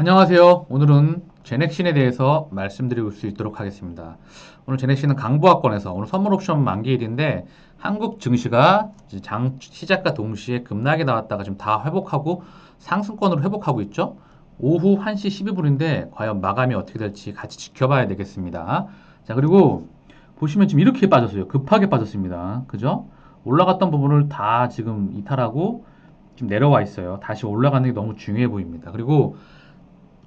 안녕하세요. 오늘은 제넥신에 대해서 말씀드릴 수 있도록 하겠습니다. 오늘 제넥신은 강보학권에서 오늘 선물 옵션 만기일인데 한국 증시가 장 시작과 동시에 급락이 나왔다가 지금 다 회복하고 상승권으로 회복하고 있죠. 오후 1시 12분인데 과연 마감이 어떻게 될지 같이 지켜봐야 되겠습니다. 자, 그리고 보시면 지금 이렇게 빠졌어요. 급하게 빠졌습니다. 그죠? 올라갔던 부분을 다 지금 이탈하고 지금 내려와 있어요. 다시 올라가는 게 너무 중요해 보입니다. 그리고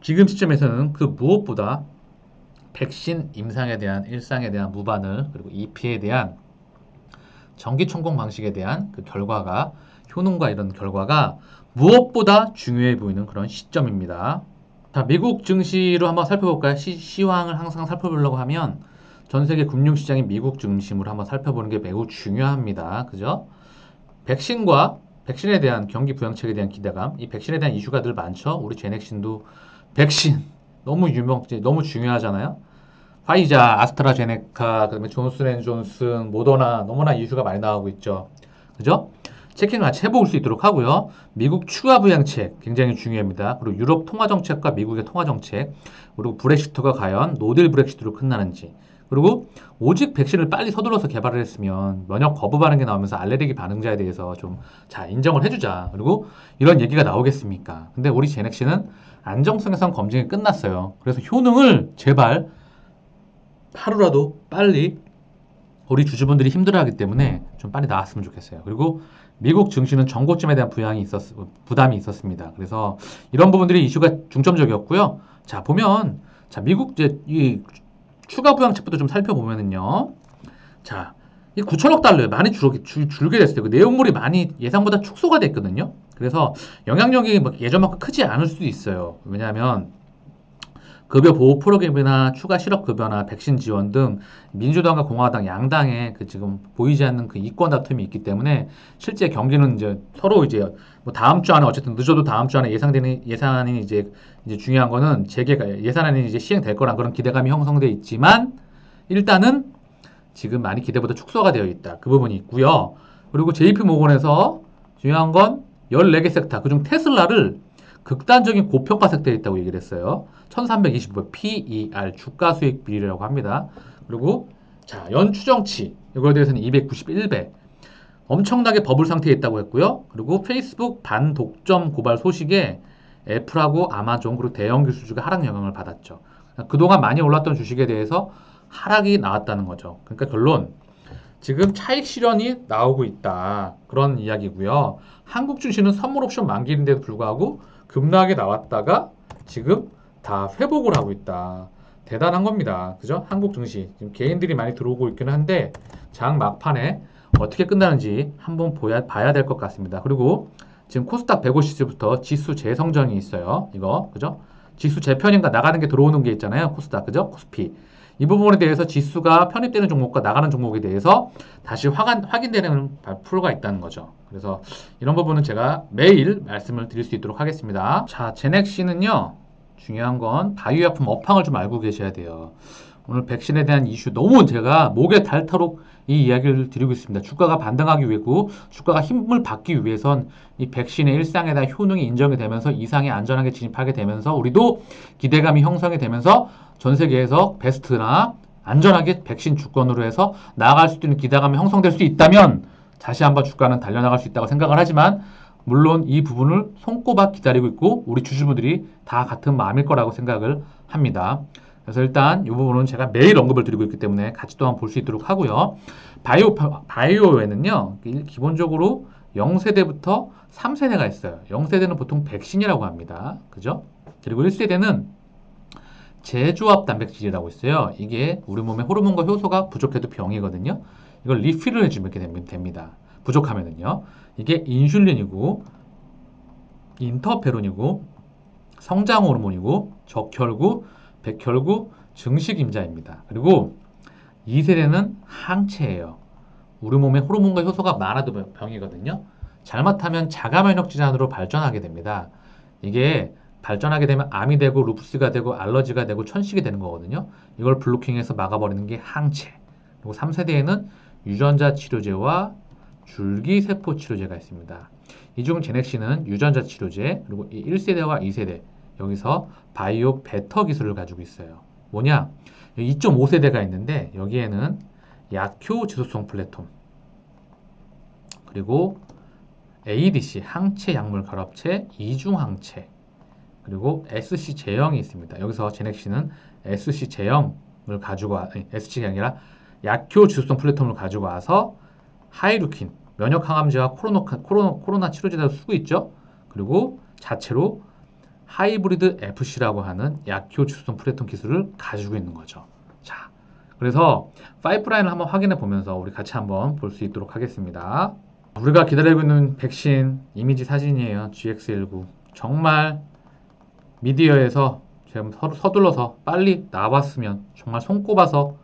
지금 시점에서는 그 무엇보다 백신 임상에 대한 일상에 대한 무반응 그리고 EP에 대한 정기 천공 방식에 대한 그 결과가 효능과 이런 결과가 무엇보다 중요해 보이는 그런 시점입니다. 자, 미국 증시로 한번 살펴볼까요? 시, 시황을 항상 살펴보려고 하면 전 세계 금융 시장이 미국 중심으로 한번 살펴보는 게 매우 중요합니다. 그죠? 백신과 백신에 대한 경기 부양책에 대한 기대감, 이 백신에 대한 이슈가 늘 많죠. 우리 제넥신도 백신 너무 유명, 너무 중요하잖아요. 화이자, 아스트라제네카, 그다음에 존슨앤존슨, 모더나 너무나 이슈가 많이 나오고 있죠. 그죠? 체킹을 같이 해볼 수 있도록 하고요. 미국 추가 부양책 굉장히 중요합니다. 그리고 유럽 통화 정책과 미국의 통화 정책, 그리고 브렉시트가 과연 노딜 브렉시트로 끝나는지, 그리고 오직 백신을 빨리 서둘러서 개발을 했으면 면역 거부 반응이 나오면서 알레르기 반응자에 대해서 좀자 인정을 해주자. 그리고 이런 얘기가 나오겠습니까? 근데 우리 제넥시는 안정성에선 검증이 끝났어요. 그래서 효능을 제발 하루라도 빨리 우리 주주분들이 힘들어하기 때문에 좀 빨리 나왔으면 좋겠어요. 그리고 미국 증시는 정고점에 대한 부양이 있었, 부담이 있었습니다. 그래서 이런 부분들이 이슈가 중점적이었고요. 자 보면 자 미국 이제 이 추가 부양책부터 좀 살펴보면은요. 자, 이 9천억 달러 많이 줄, 줄, 줄게 됐어요. 그 내용물이 많이 예상보다 축소가 됐거든요. 그래서 영향력이 뭐 예전만큼 크지 않을 수도 있어요. 왜냐하면 급여 보호 프로그램이나 추가 실업 급여나 백신 지원 등 민주당과 공화당 양당의 그 지금 보이지 않는 그 이권 다툼이 있기 때문에 실제 경기는 이제 서로 이제 뭐 다음 주 안에 어쨌든 늦어도 다음 주 안에 예상되는 예산이 이제 이제 중요한 거는 재개가 예산안이 이제 시행될 거란 그런 기대감이 형성돼 있지만 일단은 지금 많이 기대보다 축소가 되어 있다. 그 부분이 있고요. 그리고 JP 모건에서 중요한 건 14개 섹터 그중 테슬라를 극단적인 고평가색되어 있다고 얘기를 했어요. 1325 PER 주가 수익 비율이라고 합니다. 그리고 자, 연추정치 이거에 대해서는 291배. 엄청나게 버블 상태에 있다고 했고요. 그리고 페이스북 반독점 고발 소식에 애플하고 아마존 그리고 대형 기술주가 하락 영향을 받았죠. 그동안 많이 올랐던 주식에 대해서 하락이 나왔다는 거죠. 그러니까 결론 지금 차익 실현이 나오고 있다. 그런 이야기고요. 한국 주식은 선물 옵션 만기인데도 불구하고 급락이 나왔다가 지금 다 회복을 하고 있다. 대단한 겁니다. 그죠? 한국 증시. 지금 개인들이 많이 들어오고 있기는 한데 장 막판에 어떻게 끝나는지 한번 보야, 봐야 될 것 같습니다. 그리고 지금 코스닥 150지부터 지수 재성정이 있어요. 이거. 그죠? 지수 재편인가 나가는 게 들어오는 게 있잖아요. 코스닥. 그죠? 코스피. 이 부분에 대해서 지수가 편입되는 종목과 나가는 종목에 대해서 다시 확인, 확인되는 프로가 있다는 거죠. 그래서 이런 부분은 제가 매일 말씀을 드릴 수 있도록 하겠습니다. 자, 제넥시는요. 중요한 건 바이오약품 업황을 좀 알고 계셔야 돼요. 오늘 백신에 대한 이슈 너무 제가 목에 닳도록 이 이야기를 드리고 있습니다. 주가가 반등하기 위해고 주가가 힘을 받기 위해선 이 백신의 일상에 대한 효능이 인정이 되면서 이상에 안전하게 진입하게 되면서 우리도 기대감이 형성이 되면서 전 세계에서 베스트나 안전하게 백신 주권으로 해서 나아갈 수 있는 기대감이 형성될 수 있다면 다시 한번 주가는 달려나갈 수 있다고 생각을 하지만 물론 이 부분을 손꼽아 기다리고 있고 우리 주주분들이 다 같은 마음일 거라고 생각을 합니다. 그래서 일단 이 부분은 제가 매일 언급을 드리고 있기 때문에 같이 또한 볼 수 있도록 하고요. 바이오, 바이오에는요, 기본적으로 0세대부터 3세대가 있어요. 0세대는 보통 백신이라고 합니다. 그죠? 그리고 1세대는 제조합 단백질이라고 있어요. 이게 우리 몸의 호르몬과 효소가 부족해도 병이거든요. 이걸 리필을 해주면 됩니다. 부족하면은요. 이게 인슐린이고 인터페론이고 성장 호르몬이고 적혈구, 백혈구, 증식임자입니다. 그리고 2세대는 항체예요. 우리 몸에 호르몬과 효소가 많아도 병이거든요. 잘못하면 자가면역 질환으로 발전하게 됩니다. 이게 발전하게 되면 암이 되고 루푸스가 되고 알러지가 되고 천식이 되는 거거든요. 이걸 블로킹해서 막아버리는 게 항체. 그리고 3세대에는 유전자 치료제와 줄기세포 치료제가 있습니다. 이중 제넥시는 유전자 치료제, 그리고 1세대와 2세대, 여기서 바이오 베터 기술을 가지고 있어요. 뭐냐? 2.5세대가 있는데 여기에는 약효 지속성 플랫폼 그리고 ADC 항체 약물 결합체 이중 항체 그리고 SC 제형이 있습니다. 여기서 제넥시는 SC 제형을 가지고 와, 아니, SC가 아니라 약효 지속성 플랫폼을 가지고 와서 하이루킨 면역 항암제와 코로나, 코로나, 코로나 치료제를 쓰고 있죠. 그리고 자체로 하이브리드 FC라고 하는 약효 지속성 플랫폼 기술을 가지고 있는 거죠. 자, 그래서 파이프라인을 한번 확인해 보면서 우리 같이 한번 볼 수 있도록 하겠습니다. 우리가 기다리고 있는 백신 이미지 사진이에요. GX19. 정말 미디어에서 지금 서- 서둘러서 빨리 나왔으면 정말 손꼽아서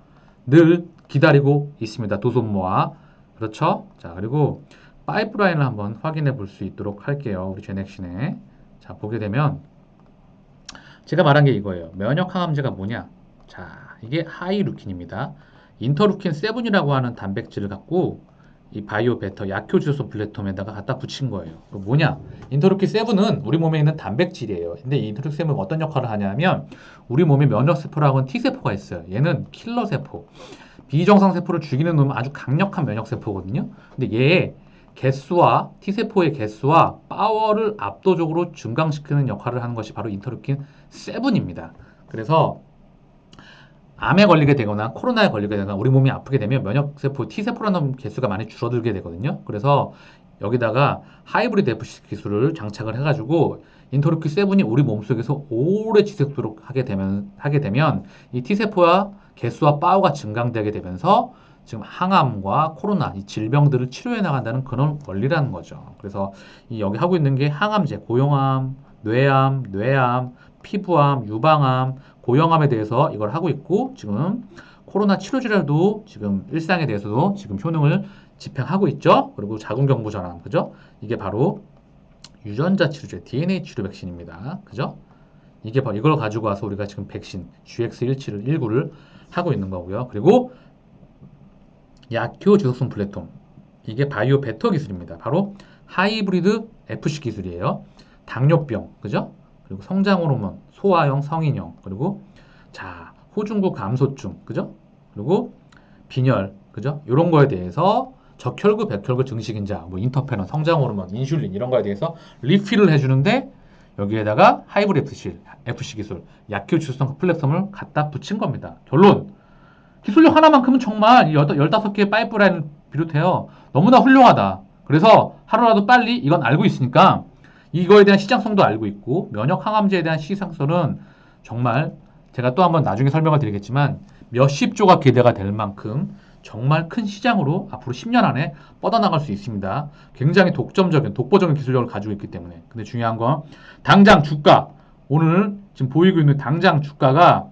늘 기다리고 있습니다. 두 손 모아. 그렇죠? 자, 그리고 파이프라인을 한번 확인해 볼 수 있도록 할게요. 우리 제넥신에. 자, 보게 되면 제가 말한 게 이거예요. 면역 항암제가 뭐냐? 자, 이게 하이루킨입니다. 인터루킨 7이라고 하는 단백질을 갖고 이 바이오 베터 약효 지소성 플랫폼에다가 갖다 붙인 거예요. 그럼 뭐냐? 인터루킨 7은 우리 몸에 있는 단백질이에요. 근데 이 인터루킨 7은 어떤 역할을 하냐면 우리 몸에 면역 세포라고 하는 T 세포가 있어요. 얘는 킬러 세포. 비정상 세포를 죽이는 놈은 아주 강력한 면역 세포거든요. 근데 얘의 개수와 T 세포의 개수와 파워를 압도적으로 증강시키는 역할을 하는 것이 바로 인터루킨 7입니다. 그래서 암에 걸리게 되거나 코로나에 걸리게 되거나 우리 몸이 아프게 되면 면역세포 T세포라는 개수가 많이 줄어들게 되거든요. 그래서 여기다가 하이브리드 FC 기술을 장착을 해가지고 인터루킨 7이 우리 몸속에서 오래 지속도록 하게 되면 하게 되면 이 T세포와 개수와 파워가 증강되게 되면서 지금 항암과 코로나 이 질병들을 치료해 나간다는 그런 원리라는 거죠. 그래서 이 여기 하고 있는 게 항암제, 고용암, 뇌암, 뇌암, 피부암, 유방암, 고형암에 대해서 이걸 하고 있고 지금 코로나 치료제라도 지금 일상에 대해서도 지금 효능을 집행하고 있죠. 그리고 자궁경부 전환, 그죠? 이게 바로 유전자 치료제 DNA 치료 백신입니다. 그죠? 이게 바로 이걸 가지고 와서 우리가 지금 백신 GX17을 19를 하고 있는 거고요. 그리고 약효 지속성 플랫폼 이게 바이오 베터 기술입니다. 바로 하이브리드 FC 기술이에요. 당뇨병, 그죠? 그리고 성장 호르몬, 소아형, 성인형, 그리고 자 호중구 감소증, 그죠? 그리고 빈혈, 그죠? 이런 거에 대해서 적혈구, 백혈구 증식인자, 뭐 인터페론, 성장 호르몬, 인슐린 이런 거에 대해서 리필을 해주는데 여기에다가 하이브리드 FC, FC 기술, 약효 지속성 플랫폼을 갖다 붙인 겁니다. 결론 기술력 하나만큼은 정말 이 15개의 파이프라인을 비롯해요. 너무나 훌륭하다. 그래서 하루라도 빨리 이건 알고 있으니까 이거에 대한 시장성도 알고 있고 면역 항암제에 대한 시장성은 정말 제가 또 한번 나중에 설명을 드리겠지만 몇십 조가 기대가 될 만큼 정말 큰 시장으로 앞으로 10년 안에 뻗어나갈 수 있습니다. 굉장히 독점적인 독보적인 기술력을 가지고 있기 때문에 근데 중요한 건 당장 주가 오늘 지금 보이고 있는 당장 주가가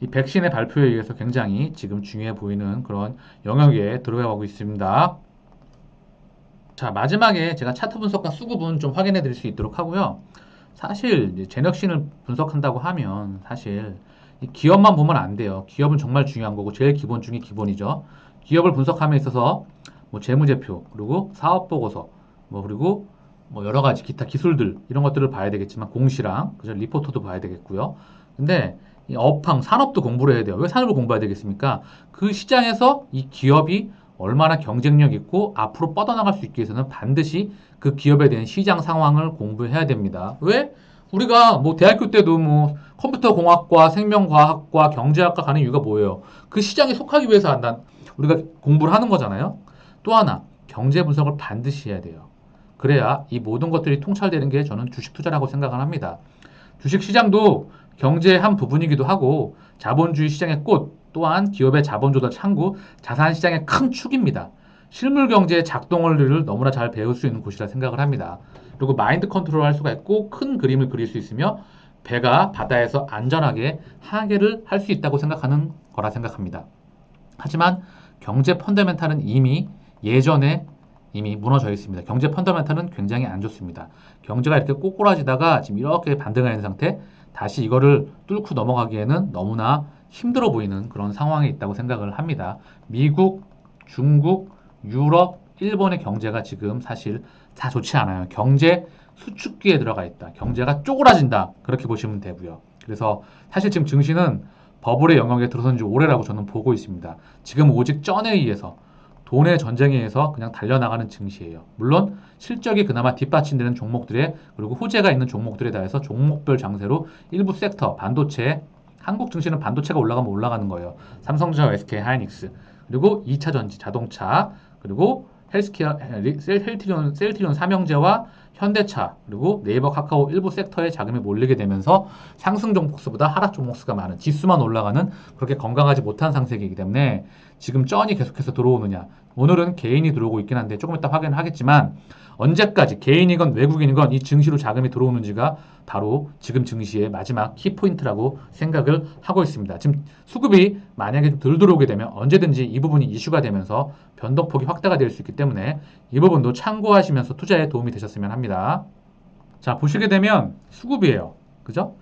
이 백신의 발표에 의해서 굉장히 지금 중요해 보이는 그런 영역에 들어가고 있습니다. 자, 마지막에 제가 차트 분석과 수급은 좀 확인해 드릴 수 있도록 하고요. 사실 이제 제넥신을 분석한다고 하면 사실 이 기업만 보면 안 돼요. 기업은 정말 중요한 거고 제일 기본 중에 기본이죠. 기업을 분석함에 있어서 뭐 재무제표 그리고 사업 보고서 뭐 그리고 뭐 여러 가지 기타 기술들 이런 것들을 봐야 되겠지만 공시랑 그죠 리포터도 봐야 되겠고요. 근데 이 업황 산업도 공부를 해야 돼요. 왜 산업을 공부해야 되겠습니까? 그 시장에서 이 기업이 얼마나 경쟁력 있고 앞으로 뻗어나갈 수 있기 위해서는 반드시 그 기업에 대한 시장 상황을 공부해야 됩니다. 왜? 우리가 뭐 대학교 때도 뭐 컴퓨터 공학과, 생명과학과, 경제학과 가는 이유가 뭐예요? 그 시장에 속하기 위해서 한다. 우리가 공부를 하는 거잖아요. 또 하나 경제 분석을 반드시 해야 돼요. 그래야 이 모든 것들이 통찰되는 게 저는 주식 투자라고 생각을 합니다. 주식 시장도 경제의 한 부분이기도 하고 자본주의 시장의 꽃 또한 기업의 자본 조달 창구 자산 시장의 큰 축입니다. 실물 경제의 작동 원리를 너무나 잘 배울 수 있는 곳이라 생각을 합니다. 그리고 마인드 컨트롤 할 수가 있고 큰 그림을 그릴 수 있으며 배가 바다에서 안전하게 하계를 할 수 있다고 생각하는 거라 생각합니다. 하지만 경제 펀더멘탈은 이미 예전에 이미 무너져 있습니다. 경제 펀더멘탈은 굉장히 안 좋습니다. 경제가 이렇게 꼬꾸라지다가 지금 이렇게 반등하는 상태, 다시 이거를 뚫고 넘어가기에는 너무나 힘들어 보이는 그런 상황에 있다고 생각을 합니다. 미국, 중국, 유럽, 일본의 경제가 지금 사실 다 좋지 않아요. 경제 수축기에 들어가 있다. 경제가 쪼그라진다. 그렇게 보시면 되고요. 그래서 사실 지금 증시는 버블의 영역에 들어선 지 오래라고 저는 보고 있습니다. 지금 오직 쩐에 의해서 돈의 전쟁에 의해서 그냥 달려나가는 증시예요. 물론 실적이 그나마 뒷받침되는 종목들에 그리고 호재가 있는 종목들에 대해서 종목별 장세로 일부 섹터 반도체 한국 증시는 반도체가 올라가면 올라가는 거예요. 삼성전자, SK 하이닉스 그리고 2차 전지, 자동차 그리고 헬스케어, 셀트리온, 셀트리온 삼형제와 현대차 그리고 네이버 카카오 일부 섹터에 자금이 몰리게 되면서 상승 종목수보다 하락 종목수가 많은 지수만 올라가는 그렇게 건강하지 못한 상세이기 때문에 지금 쩐이 계속해서 들어오느냐 오늘은 개인이 들어오고 있긴 한데 조금 이따 확인을 하겠지만 언제까지 개인이건 외국인이건 이 증시로 자금이 들어오는지가 바로 지금 증시의 마지막 키포인트라고 생각을 하고 있습니다. 지금 수급이 만약에 덜 들어오게 되면 언제든지 이 부분이 이슈가 되면서 변동폭이 확대가 될 수 있기 때문에 이 부분도 참고하시면서 투자에 도움이 되셨으면 합니다. 자, 보시게 되면 수급이에요. 그죠?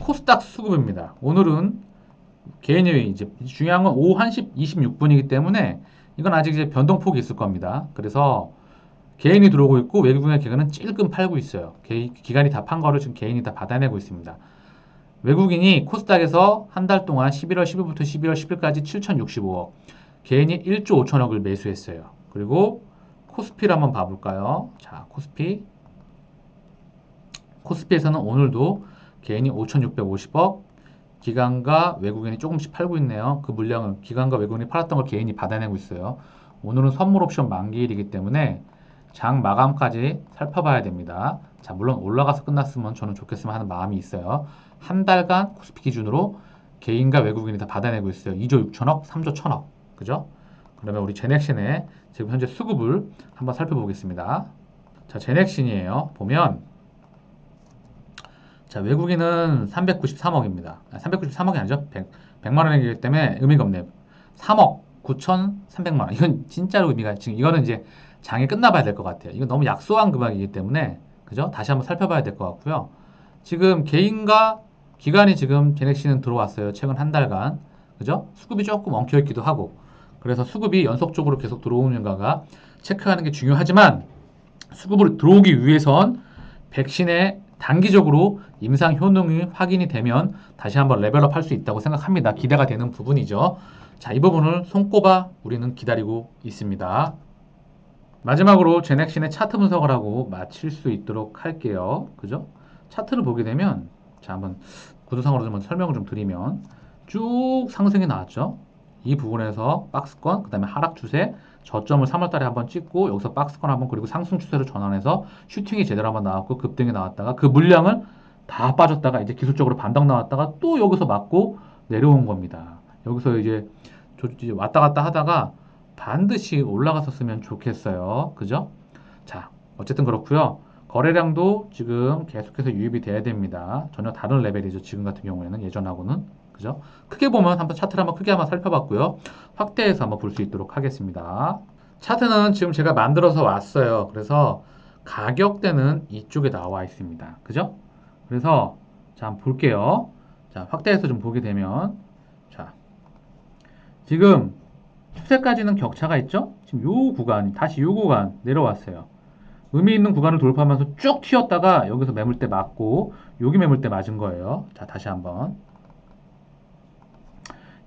코스닥 수급입니다. 오늘은 개인이 이제 중요한 건 오후 1시 26분이기 때문에 이건 아직 이제 변동폭이 있을 겁니다. 그래서 개인이 들어오고 있고 외국인의 기관은 찔끔 팔고 있어요. 개, 기관이 다 판 거를 지금 개인이 다 받아내고 있습니다. 외국인이 코스닥에서 한 달 동안 11월 10일부터 11월 10일까지 7,065억, 개인이 1조 5천억을 매수했어요. 그리고 코스피를 한번 봐볼까요? 자, 코스피. 코스피에서는 오늘도 개인이 5,650억, 기관과 외국인이 조금씩 팔고 있네요. 그 물량을 기관과 외국인이 팔았던 걸 개인이 받아내고 있어요. 오늘은 선물 옵션 만기일이기 때문에 장 마감까지 살펴봐야 됩니다. 자, 물론 올라가서 끝났으면 저는 좋겠으면 하는 마음이 있어요. 한 달간 코스피 기준으로 개인과 외국인이 다 받아내고 있어요. 2조 6천억, 3조 1천억. 그죠? 그러면 우리 제넥신의 지금 현재 수급을 한번 살펴보겠습니다. 자, 제넥신이에요. 보면 자, 외국인은 393억입니다. 393억이 아니죠. 100, 100 만 원이기 때문에 의미가 없네요. 3억 9,300만 원. 이건 진짜로 의미가 지금 이거는 이제 장이 끝나봐야 될 것 같아요. 이건 너무 약소한 금액이기 때문에 그죠? 다시 한번 살펴봐야 될 것 같고요. 지금 개인과 기관이 지금 제넥시는 들어왔어요. 최근 한 달간 그죠? 수급이 조금 엉켜 있기도 하고 그래서 수급이 연속적으로 계속 들어오는가가 체크하는 게 중요하지만 수급으로 들어오기 위해선 백신의 단기적으로 임상 효능이 확인이 되면 다시 한번 레벨업 할 수 있다고 생각합니다. 기대가 되는 부분이죠. 자, 이 부분을 손꼽아 우리는 기다리고 있습니다. 마지막으로 제넥신의 차트 분석을 하고 마칠 수 있도록 할게요. 그죠? 차트를 보게 되면 자, 한번 구조상으로 좀 설명을 좀 드리면 쭉 상승이 나왔죠. 이 부분에서 박스권, 그 다음에 하락 추세, 저점을 3월달에 한번 찍고 여기서 박스권 한번 그리고 상승 추세로 전환해서 슈팅이 제대로 한번 나왔고 급등이 나왔다가 그 물량을 다 빠졌다가 이제 기술적으로 반등 나왔다가 또 여기서 맞고 내려온 겁니다. 여기서 이제 왔다 갔다 하다가 반드시 올라갔었으면 좋겠어요. 그죠? 자, 어쨌든 그렇고요. 거래량도 지금 계속해서 유입이 돼야 됩니다. 전혀 다른 레벨이죠. 지금 같은 경우에는 예전하고는 그죠? 크게 보면 한번 차트를 한번 크게 한번 살펴봤고요. 확대해서 한번 볼 수 있도록 하겠습니다. 차트는 지금 제가 만들어서 왔어요. 그래서 가격대는 이쪽에 나와 있습니다. 그죠? 그래서 자, 한번 볼게요. 자, 확대해서 좀 보게 되면 자, 지금 추세까지는 격차가 있죠? 지금 요 구간, 다시 요 구간 내려왔어요. 의미 있는 구간을 돌파하면서 쭉 튀었다가 여기서 매물대 맞고 여기 매물대 맞은 거예요. 자, 다시 한번.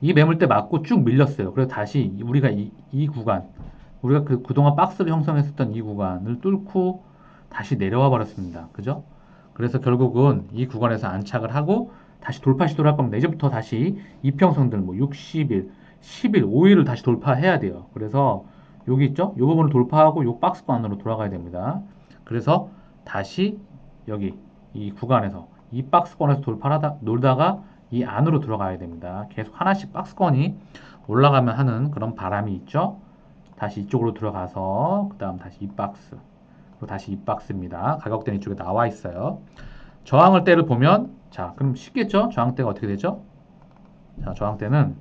이 매물대 맞고 쭉 밀렸어요. 그래서 다시 우리가 이, 이 구간, 우리가 그 그동안 박스를 형성했었던 이 구간을 뚫고 다시 내려와 버렸습니다. 그죠? 그래서 결국은 이 구간에서 안착을 하고 다시 돌파 시도를 할 겁니다. 이제부터 다시 이평선들 뭐 60일, 10일, 5일을 다시 돌파해야 돼요. 그래서 여기 있죠? 이 부분을 돌파하고 이 박스권 안으로 돌아가야 됩니다. 그래서 다시 여기 이 구간에서 이 박스권에서 돌파하다 놀다가 이 안으로 들어가야 됩니다. 계속 하나씩 박스권이 올라가면 하는 그런 바람이 있죠. 다시 이쪽으로 들어가서 그 다음 다시 이 박스 그리고 다시 이 박스입니다. 가격대는 이쪽에 나와 있어요. 저항을 때를 보면 자 그럼 쉽겠죠? 저항대가 어떻게 되죠? 자 저항대는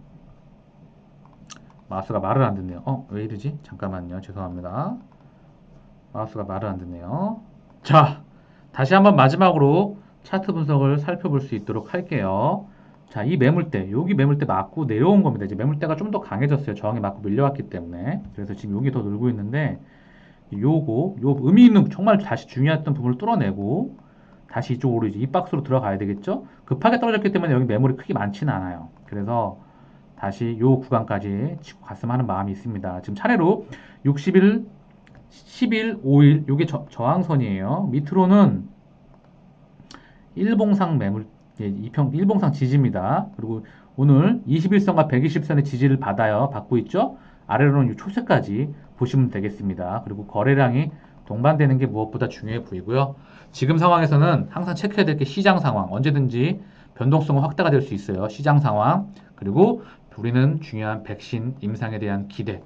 마우스가 말을 안 듣네요. 어, 왜 이러지? 잠깐만요. 죄송합니다. 마우스가 말을 안 듣네요. 자, 다시 한번 마지막으로 차트 분석을 살펴볼 수 있도록 할게요. 자, 이 매물대, 여기 매물대 맞고 내려온 겁니다. 이제 매물대가 좀 더 강해졌어요. 저항에 맞고 밀려왔기 때문에. 그래서 지금 여기 더 늘고 있는데, 요거, 요 의미 있는 정말 다시 중요했던 부분을 뚫어내고, 다시 이쪽으로 이제 이 박스로 들어가야 되겠죠? 급하게 떨어졌기 때문에 여기 매물이 크게 많지는 않아요. 그래서 다시 요 구간까지 치고 갔으면 하는 마음이 있습니다. 지금 차례로 60일, 10일, 5일, 요게 저, 저항선이에요. 밑으로는 일봉상 매물, 예, 이평, 일봉상 지지입니다. 그리고 오늘 21선과 120선의 지지를 받아요. 받고 있죠? 아래로는 이 초세까지 보시면 되겠습니다. 그리고 거래량이 동반되는 게 무엇보다 중요해 보이고요. 지금 상황에서는 항상 체크해야 될 게 시장 상황, 언제든지 변동성은 확대가 될 수 있어요. 시장 상황, 그리고 우리는 중요한 백신 임상에 대한 기대,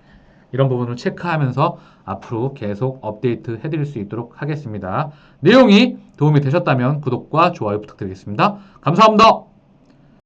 이런 부분을 체크하면서 앞으로 계속 업데이트 해드릴 수 있도록 하겠습니다. 내용이 도움이 되셨다면 구독과 좋아요 부탁드리겠습니다. 감사합니다.